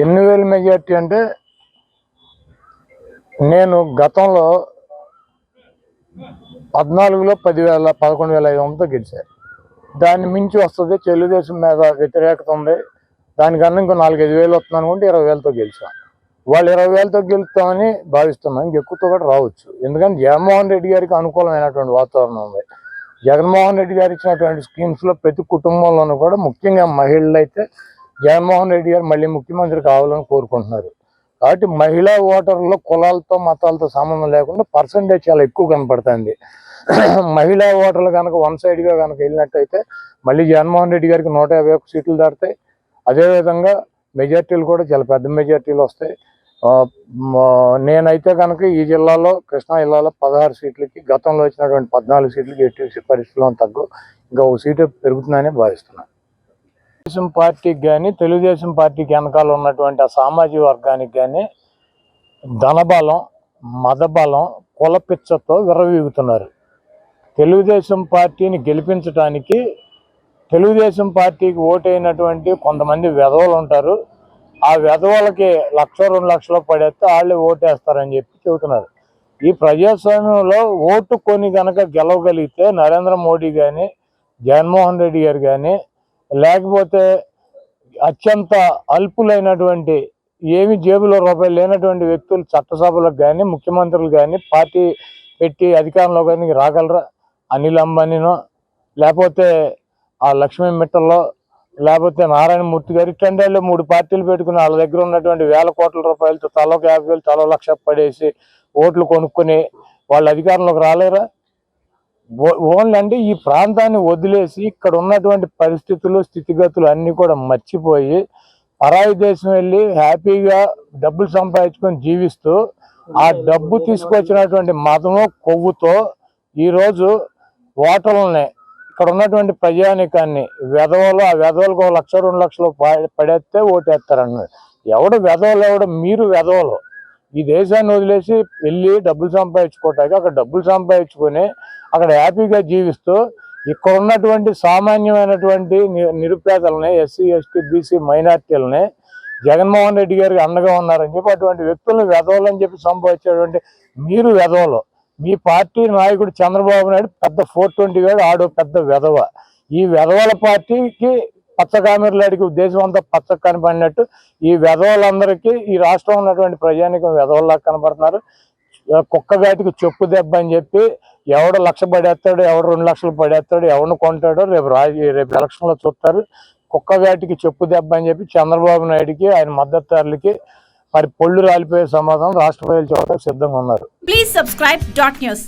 ఎన్ని వేల మెజార్టీ అంటే నేను గతంలో పద్నాలుగులో పదివేల పదకొండు వేల ఐదు వందలతో గెలిచాను. దాన్ని మించి వస్తుంది. తెలుగుదేశం మీద వ్యతిరేకత ఉంది. దానికన్నా ఇంకో నాలుగైదు వేలు వస్తుంది అనుకుంటే ఇరవై వేలతో గెలిచాం. వాళ్ళు ఇరవై వేలతో గెలుస్తామని భావిస్తున్నాం. ఇంకెక్కువతో కూడా రావచ్చు. ఎందుకంటే జగన్మోహన్ రెడ్డి గారికి అనుకూలమైనటువంటి వాతావరణం ఉంది. జగన్మోహన్ రెడ్డి గారు ఇచ్చినటువంటి స్కీమ్స్లో ప్రతి కుటుంబంలోనూ కూడా ముఖ్యంగా మహిళలు అయితే జగన్మోహన్ రెడ్డి గారు మళ్ళీ ముఖ్యమంత్రి కావాలని కోరుకుంటున్నారు. కాబట్టి మహిళా ఓటర్లలో కులాలతో మతాలతో సంబంధం లేకుండా పర్సంటేజ్ చాలా ఎక్కువ కనపడుతుంది. మహిళా ఓటర్లు కనుక వన్ సైడ్గా కనుక వెళ్ళినట్టయితే మళ్ళీ జగన్మోహన్ రెడ్డి గారికి నూట యాభై ఒక్క సీట్లు దాటుతాయి. అదేవిధంగా మెజార్టీలు కూడా చాలా పెద్ద మెజార్టీలు వస్తాయి. నేనైతే కనుక ఈ జిల్లాలో కృష్ణా జిల్లాలో పదహారు సీట్లకి గతంలో వచ్చినటువంటి పద్నాలుగు సీట్లకి ఎట్టి పరిస్థితుల్లో తగ్గు. ఇంకా ఒక సీటు పెరుగుతుందని భావిస్తున్నాను తెలుగుదేశం పార్టీకి కానీ తెలుగుదేశం పార్టీకి వెనకాల ఉన్నటువంటి ఆ సామాజిక వర్గానికి కానీ ధనబలం మదబలం కులపిచ్చతో విర్రవీగుతున్నారు. తెలుగుదేశం పార్టీని గెలిపించడానికి తెలుగుదేశం పార్టీకి ఓటైనటువంటి కొంతమంది వెధవలు ఉంటారు. ఆ వెధవలకి లక్ష రెండు లక్షలు పడేస్తే వాళ్ళే ఓటేస్తారని చెప్పి చెబుతున్నారు. ఈ ప్రజాస్వామ్యంలో ఓటు కొని కనుక గెలవగలిగితే నరేంద్ర మోడీ కానీ జగన్మోహన్ రెడ్డి గారు కానీ లేకపోతే అత్యంత అల్పులైనటువంటి ఏమి జేబులో రూపాయలు లేనటువంటి వ్యక్తులు చట్టసభలకు కానీ ముఖ్యమంత్రులు కానీ పార్టీ పెట్టి అధికారంలో కానీ రాగలరా? అనిల్ అంబానీనో? లేకపోతే ఆ లక్ష్మీ మిట్టల్లో? లేకపోతే నారాయణమూర్తి గారు? ఇట్లాంటి మూడు పార్టీలు పెట్టుకుని వాళ్ళ దగ్గర ఉన్నటువంటి వేల కోట్ల రూపాయలతో తలకు యాభై వేలు తలో లక్ష పడేసి ఓట్లు కొనుక్కొని వాళ్ళు అధికారంలోకి రాలేరా? ఓన్లీ అంటే ఈ ప్రాంతాన్ని వదిలేసి ఇక్కడ ఉన్నటువంటి పరిస్థితులు స్థితిగతులు అన్ని కూడా మర్చిపోయి పరాయి దేశం వెళ్ళి హ్యాపీగా డబ్బులు సంపాదించుకొని జీవిస్తూ ఆ డబ్బు తీసుకొచ్చినటువంటి మతము కొవ్వుతో ఈరోజు ఓటర్లని ఇక్కడ ఉన్నటువంటి ప్రజానికాన్ని వెధవలు ఆ వెధవలకు ఒక లక్ష రెండు లక్షలు పడేస్తే ఓటేస్తారన్నారు ఎవడు వెధవలు ఎవడు మీరు వెధవలు ఈ దేశాన్ని వదిలేసి వెళ్ళి డబ్బులు సంపాదించుకోవటానికి అక్కడ డబ్బులు సంపాదించుకొని అక్కడ హ్యాపీగా జీవిస్తూ ఇక్కడ ఉన్నటువంటి సామాన్యమైనటువంటి ని- నిరుపేదలని ఎస్సీ ఎస్టీ బీసీ మైనార్టీలని జగన్మోహన్ రెడ్డి గారికి అండగా ఉన్నారని చెప్పి అటువంటి వ్యక్తులను వెధవలని చెప్పి సంభవించేటువంటి మీరు వెధవలు మీ పార్టీ నాయకుడు చంద్రబాబు నాయుడు పెద్ద ఫోర్ ట్వంటీ గారు ఆడో పెద్ద వెధవ ఈ వెధవల పార్టీకి పచ్చ కామెర్లాడికి దేశం అంతా పచ్చ కనపడినట్టు ఈ వెధవలందరికీ ఈ రాష్ట్రంలో ఉన్నటువంటి ప్రజానికం వెధవల్లా కనపడుతున్నారు. కుక్క వేటికి చెప్పు దెబ్బ అని చెప్పి ఎవడు లక్ష పడేస్తాడు ఎవడు రెండు లక్షలు పడేస్తాడు ఎవరిని కొంటాడో రేపు రాజు రేపు ఎలక్షన్లో చూస్తారు. కుక్క వేటికి చెప్పు దెబ్బ అని చెప్పి చంద్రబాబు నాయుడికి ఆయన మద్దతుదారులకి మరి పొళ్ళు రాలిపోయే సమాధానం రాష్ట్ర ప్రజలు చూడటానికి సిద్ధంగా ఉన్నారు. Please subscribe dot news